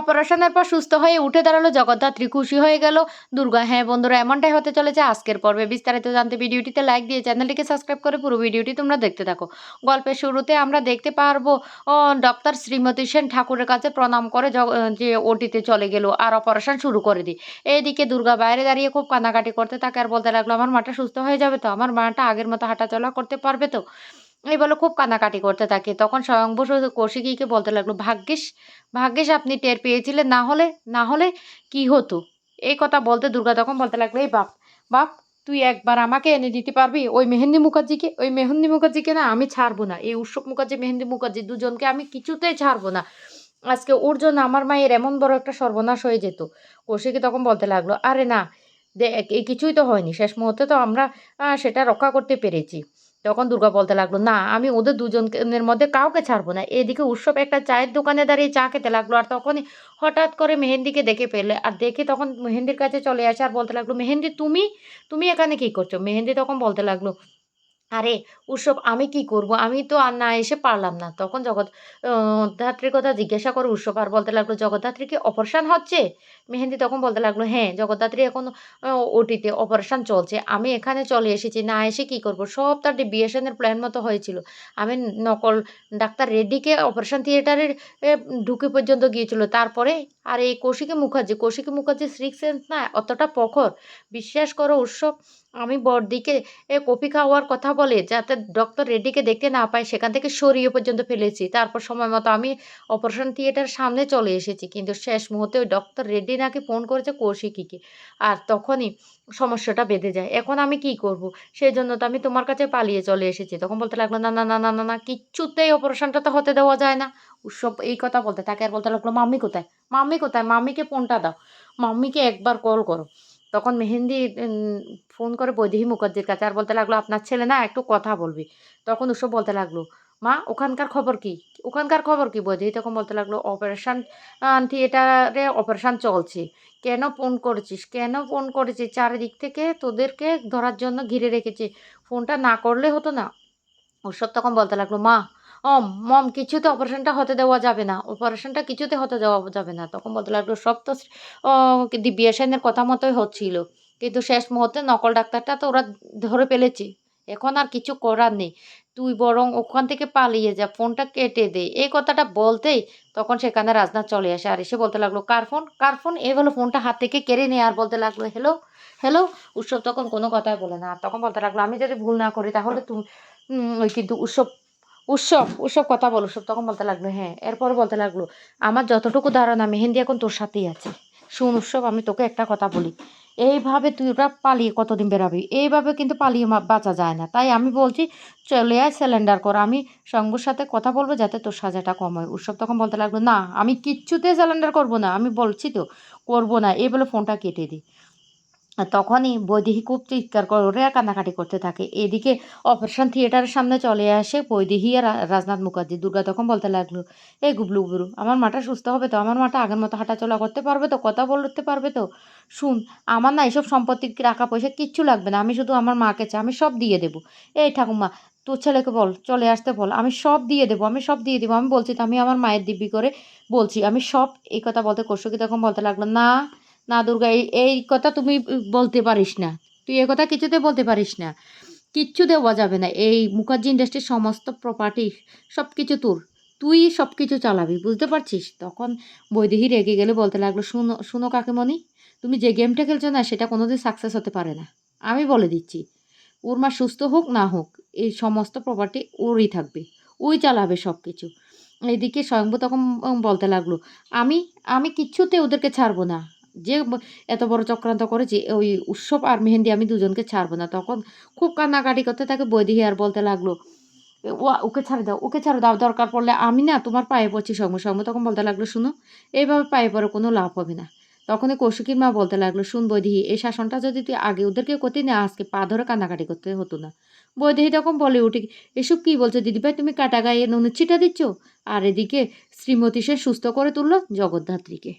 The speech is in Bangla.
অপারেশনের পর সুস্থ হয়ে উঠে দাঁড়াল জগদ্ধাত্রী। খুশি হয়ে গেল। দুর্গা হ্যাঁ বন্ধুরা, এমনটাই হতে চলেছে আজকের পর্বে। বিস্তারিত জানতে ভিডিওটিতে লাইক দিয়ে চ্যানেলটিকে সাবস্ক্রাইব করে পুরো ভিডিওটি তোমরা দেখতে থাকো। গল্পের শুরুতে আমরা দেখতে পারব ডক্টর শ্রীমতী সেন ঠাকুরের কাছে প্রণাম করে যে ওটিতে চলে গেল আর অপারেশন শুরু করে দিই। এইদিকে দুর্গা বাইরে দাঁড়িয়ে খুব কান্নাকাটি করতে থাকে আর বলতে লাগল, আমার মাটা সুস্থ হয়ে যাবে তো? আমার মাটা আগের মতো হাঁটাচলা করতে পারবে তো? এই বলে খুব কান্নাকাটি করতে থাকে। তখন স্বয়ংভূ কৌশিকীকে বলতে লাগল, ভাগ্যিস ভাগ্যিস আপনি টের পেয়েছিলেন, না হলে না হলে কি হতো? এই কথা বলতে দুর্গা তখন বলতে লাগল, এই বাপ বাপ, তুই একবার আমাকে এনে দিতে পারবি? ওই মেহেন্দি মুখার্জিকে, ওই মেহেন্দি মুখার্জিকে না আমি ছাড়বো না। এই উৎসব মুখার্জি, মেহেন্দি মুখার্জি দুজনকে আমি কিছুতেই ছাড়বো না। আজকে ওর জন্য আমার মায়ের এমন বড় একটা সর্বনাশ হয়ে যেত। কৌশিকী তখন বলতে লাগল, আরে না কিছুই তো হয়নি। শেষ মুহূর্তে তো আমরা সেটা রক্ষা করতে পেরেছি। তখন দুর্গা বলতে লাগল, না, আমি ওদের দুজনের মধ্যে কাউকে ছাড়বো না। এদিকে উৎসব একটা চায়ের দোকানে দাঁড়িয়ে চা খেতে লাগল। আর তখনই হঠাৎ করে মেহেন্দিকে দেখে পেলে আর দেখে তখন মেহেন্দির কাছে চলে আসে আর বলতে লাগল, মেহেন্দি, তুমি তুমি এখানে কি করছ? মেহেন্দি তখন বলতে লাগল আরে উৎসব আমি কি করব? আমি তো আর না এসে পারলাম না। তখন জগৎ ধাত্রীর কথা জিজ্ঞাসা করে উৎসব আর বলতে লাগল, জগদ্ধাত্রী কি অপারেশন হচ্ছে? মেহেন্দি তখন বলতে লাগল হ্যাঁ জগদ্ধাত্রী এখন ওটিতে অপারেশন চলছে। আমি এখানে চলে এসেছি, না এসে কি করব? সব তার বিএসএনের প্ল্যান মতো হয়েছিল। আমি নকল ডাক্তার রেড্ডিকে অপারেশন থিয়েটারের ঢুকে পর্যন্ত গিয়েছিল। তারপরে, আর, এই কৌশিকী মুখার্জি কৌশিকী মুখার্জি সিক্স সেন্স না, অতটা প্রখর। বিশ্বাস করো উৎসব আমি বড়দিকে এ কফি খাওয়ার কথা বলে যাতে ডক্টর রেড্ডিকে দেখতে না পায়, সেখান থেকে সরিয়ে পর্যন্ত ফেলেছি। তারপর সময় মতো আমি অপারেশন থিয়েটার সামনে চলে এসেছি, কিন্তু শেষ মুহূর্তে ওই ডক্টর রেড্ডি নাকি ফোন করেছে কৌশিকীকে। আর তখনই সমস্যাটা বেঁধে যায়। এখন আমি কি করব? সেই জন্য তো আমি তোমার কাছে পালিয়ে চলে এসেছি। তখন বলতে লাগল, না না না না না না, কিচ্ছুতেই অপারেশনটা তো হতে দেওয়া যায় না। উৎসব এই কথা বলতে, তাকে আর বলতে লাগল, মাম্মি কোথায়? মাম্মি কোথায়? মাম্মিকে ফোনটা দাও। মাম্মিকে একবার কল করো। তখন মেহেন্দি ফোন করে বৈদেহী মুখার্জির কাছে আর বলতে লাগল, আপনার ছেলে না একটু কথা বলবি। তখন ওসব বলতে লাগল, মা, ওখানকার খবর কি? ওখানকার খবর কি? বৈদেহী তখন বলতে লাগল, অপারেশন থিয়েটারে অপারেশন চলছে। কেন ফোন করেছিস? কেন ফোন করেছিস? চারিদিক থেকে তোদেরকে ধরার জন্য ঘিরে রেখেছে। ফোনটা না করলে হতো না। ওসব তখন বলতে লাগল, মা অম মম কিছুতে অপারেশনটা হতে দেওয়া যাবে না। অপারেশনটা কিছুতে হতে দেওয়া যাবে না। তখন বলতে লাগল, সব তো দিব্যা সেনের কথা মতোই হচ্ছিল। কিন্তু শেষ মুহূর্তে নকল ডাক্তারটা তো ওরা ধরে ফেলেছে। এখন আর কিছু করার নেই। তুই বরং ওখান থেকে পালিয়ে যা, ফোনটা কেটে দে। এই কথাটা বলতেই তখন সেখানে রাজনাথ চলে আসে। আর এসে বলতে লাগল, কার ফোন? কার ফোন? এই বলে ফোনটা হাত থেকে কেড়ে নিয়ে আর বলতে লাগল, হ্যালো হ্যালো? উৎসব তখন কোনো কথাই বলে না। তখন বলতে লাগল, আমি যদি ভুল না করি তাহলে তুমি ওই কিন্তু উৎসব উৎসব উৎসব কথা বল, উৎসব তখন বলতে লাগল হ্যাঁ এরপর বলতে লাগল, আমার যতটুকু ধারণা, মেহেন্দি এখন তোর সাথেই আছে। শুন উৎসব, আমি তোকে একটা কথা বলি। এইভাবে তুই ওটা পালিয়ে কতদিন বেরাবি? এইভাবে কিন্তু পালিয়ে বাঁচা যায় না। তাই আমি বলছি, চলে আয় সিলিন্ডার কর। আমি সঙ্গুর সাথে কথা বলব যাতে তোর সাজাটা কম হয়। উৎসব তখন বলতে লাগল, না, আমি কিচ্ছুতে সিলিন্ডার করব না। আমি বলছি তো, করব না। এই বলে ফোনটা কেটে দিই। তখনই বৈদেহী খুব চিৎকার করে কান্নাকাটি করতে থাকে। এদিকে অপারেশন থিয়েটারের সামনে চলে আসে বৈদেহী আর রাজনাথ মুখার্জি। দুর্গা তখন বলতে লাগল, এ গুবলু গুবলু আমার মাটা সুস্থ হবে তো? আমার মাটা আগের মতো হাঁটাচলা করতে পারবে তো? কথা বলতে পারবে তো? শুন, আমার না এসব সম্পত্তি রাখা পয়সা কিচ্ছু লাগবে না। আমি শুধু আমার মাকে চাই, আমি সব দিয়ে দেবো। এই ঠাকুমা, তোর ছেলেকে বল, চলে আসতে বল। আমি সব দিয়ে দেবো, আমি সব দিয়ে দেবো। আমি বলছি, তো আমি আমার মায়ের দিব্যি করে বলছি, আমি সব এই কথা বলতে কৌশিকী তখন বলতে লাগল, না না দুর্গা, এই এই কথা তুমি বলতে পারিস না। তুই এ কথা কিছুতে বলতে পারিস না। কিচ্ছু দেওয়া যাবে না। এই মুখার্জি ইন্ডাস্ট্রির সমস্ত প্রপার্টি সব কিছু তোর। তুই সব কিছু চালাবি, বুঝতে পারছিস? তখন বৈদেহী রেগে গেলে বলতে লাগল, শুনো শুনো কাকেমণি, তুমি যে গেমটা খেলছো না, সেটা কোনোদিন সাকসেস হতে পারে না। আমি বলে দিচ্ছি, ওর মা সুস্থ হোক না হোক, এই সমস্ত প্রপার্টি ওরই থাকবে। ওই চালাবে সব কিছু এদিকে স্বয়ংভূ তখন বলতে লাগল, আমি আমি কিচ্ছুতে ওদেরকে ছাড়বো না। যে এত বড় চক্রান্ত করেছি, ওই উৎসব আর মেহেন্দি আমি দুজনকে ছাড়বো না। তখন খুব কান্নাকাটি করতে তাকে বৈদিহি আর বলতে লাগল ও ওকে ছাড়ে দাও, ওকে ছাড়ে দাও, দরকার পড়লে আমি না তোমার পায়ে পড়ছি সঙ্গে সঙ্গে। তখন বলতে লাগল, শুনো, এইভাবে পায়ে পড়ে কোনো লাভ হবে না। তখনই কৌশিকীর মা বলতে লাগল, শুন বৈদেহী এই শাসনটা যদি তুই আগে ওদেরকে করতে না, আজকে পা ধরে কান্নাকাটি করতে হতো না। বৈদেহী তখন বলে উঠে, এসব কি বলছো দিদিভাই, তুমি কাটা গায়ে নুনের ছিটা দিচ্ছ? আর এদিকে শ্রীমতী সে সুস্থ করে তুললো জগদ্ধাত্রীকে।